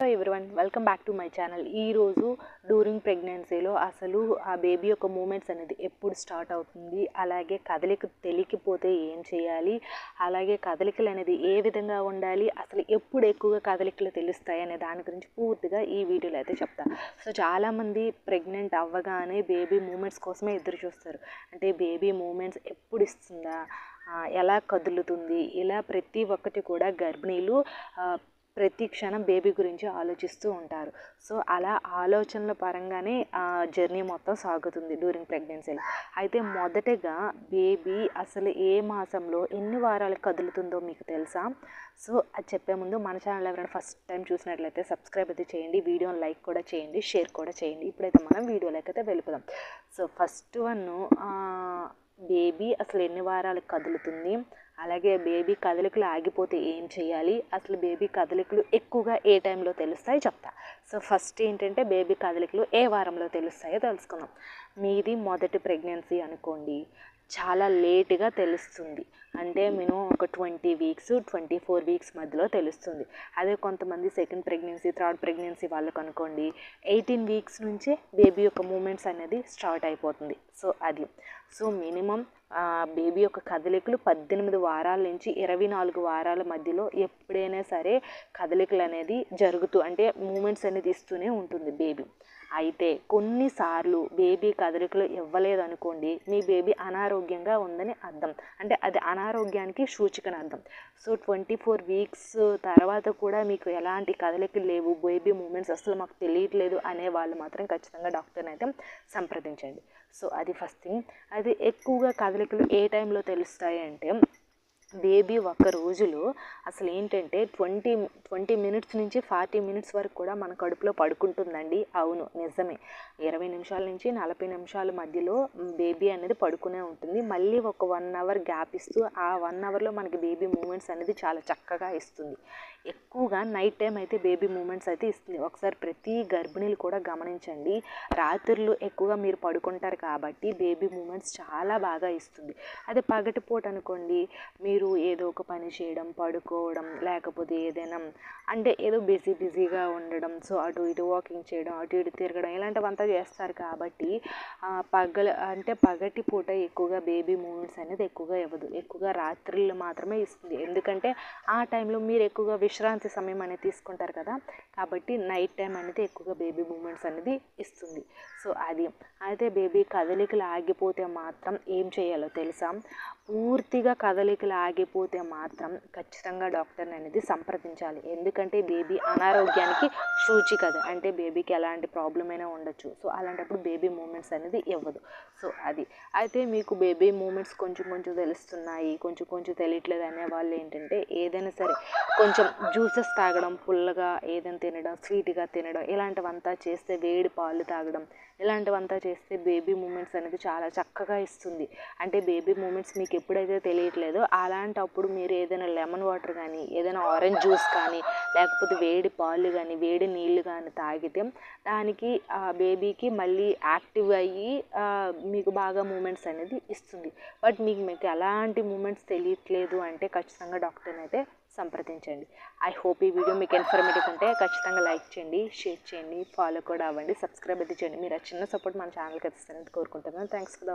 Hello everyone welcome back to my channel ఈరోజు during ప్రెగ్నెన్సీలో అసలు ఆ బేబీ యొక్క మూమెంట్స్ అనేది ఎప్పుడు స్టార్ట్ అవుతుంది? అలాగే కదలిక తెలికిపోతే ఏం చేయాలి? అలాగే కదలికలు అనేది ఏ విధంగా ఉండాలి? అసలు ఎప్పుడు ఎక్కువగా కదలికలు తెలుస్తాయి అనే దాని గురించి పూర్తిగా ఈ వీడియోలో అయితే చెప్తా. సో చాలామంది ప్రెగ్నెంట్ అవ్వగానే బేబీ మూమెంట్స్ కోసమే ఎదురు చూస్తారు. అంటే బేబీ మూమెంట్స్ ఎప్పుడు ఇస్తుందా? ఎలా కదులుతుంది? ఇలా ప్రతి ఒక్కటి కూడా గర్భిణీలు ప్రతి క్షణం బేబీ గురించి ఆలోచిస్తూ ఉంటారు. సో అలా ఆలోచనల పరంగానే ఆ జర్నీ మొత్తం సాగుతుంది డ్యూరింగ్ ప్రెగ్నెన్సీలో. అయితే మొదటగా బేబీ అసలు ఏ మాసంలో ఎన్ని వారాలు కదులుతుందో మీకు తెలుసా? సో అది చెప్పే ముందు మన ఛానల్ ఎవరైనా ఫస్ట్ టైం చూసినట్లయితే సబ్స్క్రైబ్ అయితే చేయండి వీడియోని లైక్ కూడా చేయండి షేర్ కూడా చేయండి. ఇప్పుడైతే మనం వీడియోలోకైతే అయితే వెళ్ళిపోదాం. సో ఫస్ట్ వన్ బేబీ అసలు ఎన్ని వారాలు కదులుతుంది? అలాగే బేబీ కదలికలు ఆగిపోతే ఏం చేయాలి? అసలు బేబీ కదలికలు ఎక్కువగా ఏ టైంలో తెలుస్తాయి చెప్తా. సో ఫస్ట్ ఏంటంటే బేబీ కదలికలు ఏ వారంలో తెలుస్తాయో తెలుసుకుందాం. మీది మొదటి ప్రెగ్నెన్సీ అనుకోండి. చాలా లేటుగా తెలుస్తుంది. అంటే మినిమం ఒక twenty weeks twenty four weeks మధ్యలో తెలుస్తుంది. అదే కొంతమంది సెకండ్ ప్రెగ్నెన్సీ థర్డ్ ప్రెగ్నెన్సీ వాళ్ళకు అనుకోండి ఎయిటీన్ వీక్స్ నుంచే బేబీ యొక్క మూమెంట్స్ అనేది స్టార్ట్ అయిపోతుంది. సో అది. సో మినిమం బేబీ యొక్క కదలికలు పద్దెనిమిది వారాల నుంచి ఇరవై నాలుగు వారాల మధ్యలో ఎప్పుడైనా సరే కదలికలు అనేది జరుగుతూ అంటే మూమెంట్స్ అనేది ఇస్తూనే ఉంటుంది బేబీ. అయితే కొన్నిసార్లు బేబీ కదలికలు ఇవ్వలేదు అనుకోండి మీ బేబీ అనారోగ్యంగా ఉందని అర్థం. అంటే అది అనారోగ్యానికి సూచికని అర్థం. సో ట్వంటీ ఫోర్ వీక్స్ తర్వాత కూడా మీకు ఎలాంటి కదలికలు లేవు బేబీ మూమెంట్స్ అసలు మాకు తెలియట్లేదు అనే వాళ్ళు మాత్రం ఖచ్చితంగా డాక్టర్ని అయితే సంప్రదించండి. సో అది ఫస్ట్ థింగ్. అది ఎక్కువగా కదలికలు ఏ టైంలో తెలుస్తాయి అంటే బేబీ ఒక రోజులో అసలు ఏంటంటే ట్వంటీ ట్వంటీ మినిట్స్ నుంచి ఫార్టీ మినిట్స్ వరకు కూడా మన కడుపులో పడుకుంటుందండి. అవును నిజమే. ఇరవై నిమిషాల నుంచి నలభై నిమిషాల మధ్యలో బేబీ అనేది పడుకునే ఉంటుంది. మళ్ళీ ఒక వన్ అవర్ గ్యాప్ ఇస్తూ ఆ వన్ అవర్లో మనకి బేబీ మూమెంట్స్ అనేది చాలా చక్కగా ఇస్తుంది. ఎక్కువగా నైట్ టైం అయితే బేబీ మూమెంట్స్ అయితే ఇస్తుంది. ఒకసారి ప్రతి గర్భిణీలు కూడా గమనించండి. రాత్రులు ఎక్కువగా మీరు పడుకుంటారు కాబట్టి బేబీ మూమెంట్స్ చాలా బాగా ఇస్తుంది. అదే పగటిపూట అనుకోండి మీ మీరు ఏదో ఒక పని చేయడం పడుకోవడం లేకపోతే ఏదైనా అంటే ఏదో బిజీ బిజీగా ఉండడం సో అటు ఇటు వాకింగ్ చేయడం అటు ఇటు తిరగడం ఇలాంటివంతా చేస్తారు కాబట్టి పగల అంటే పగటి పూట ఎక్కువగా బేబీ మూమెంట్స్ అనేది ఎక్కువగా ఇవ్వదు. ఎక్కువగా రాత్రులు మాత్రమే ఇస్తుంది. ఎందుకంటే ఆ టైంలో మీరు ఎక్కువగా విశ్రాంతి సమయం అనేది తీసుకుంటారు కదా కాబట్టి నైట్ టైం అనేది ఎక్కువగా బేబీ మూమెంట్స్ అనేది ఇస్తుంది. సో అది. అయితే బేబీ కదలికలు ఆగిపోతే మాత్రం ఏం చేయాలో తెలుసా? పూర్తిగా కదలికలు ఆగిపోతే మాత్రం ఖచ్చితంగా డాక్టర్ని అనేది సంప్రదించాలి. ఎందుకంటే బేబీ అనారోగ్యానికి సూచిక కదా అంటే బేబీకి ఎలాంటి ప్రాబ్లం అయినా ఉండొచ్చు. సో అలాంటప్పుడు బేబీ మూమెంట్స్ అనేది ఇవ్వదు. సో అది. అయితే మీకు బేబీ మూమెంట్స్ కొంచెం కొంచెం తెలుస్తున్నాయి. కొంచెం కొంచెం తెలియట్లేదు అనే వాళ్ళు ఏంటంటే ఏదైనా సరే కొంచెం జ్యూసెస్ తాగడం పుల్లగా ఏదైనా తినడం స్వీట్గా తినడం ఇలాంటివంతా చేస్తే వేడి పాలు తాగడం ఇలాంటివంతా చేస్తే బేబీ మూమెంట్స్ అనేది చాలా చక్కగా ఇస్తుంది. అంటే బేబీ మూమెంట్స్ మీకు ఎప్పుడైతే తెలియట్లేదో అలాంటప్పుడు మీరు ఏదైనా లెమన్ వాటర్ కానీ ఏదైనా ఆరెంజ్ జ్యూస్ కానీ లేకపోతే వేడి పాలు కానీ వేడి నీళ్ళు కానీ తాగితే దానికి ఆ బేబీకి మళ్ళీ యాక్టివ్ అయ్యి మీకు బాగా మూమెంట్స్ అనేది ఇస్తుంది. బట్ మీకు మీకు ఎలాంటి మూమెంట్స్ తెలియట్లేదు అంటే ఖచ్చితంగా డాక్టర్ని అయితే సంప్రదించండి. ఐ హోప్ ఈ వీడియో మీకు ఇన్ఫర్మేటివ్ ఉంటే ఖచ్చితంగా లైక్ చేయండి షేర్ చేయండి ఫాలో కూడా అవ్వండి సబ్స్క్రైబ్ అయితే చేయండి. మీరు ఆ చిన్న సపోర్ట్ మన ఛానల్కి ఇస్తారని కోరుకుంటున్నాను. Thanks for the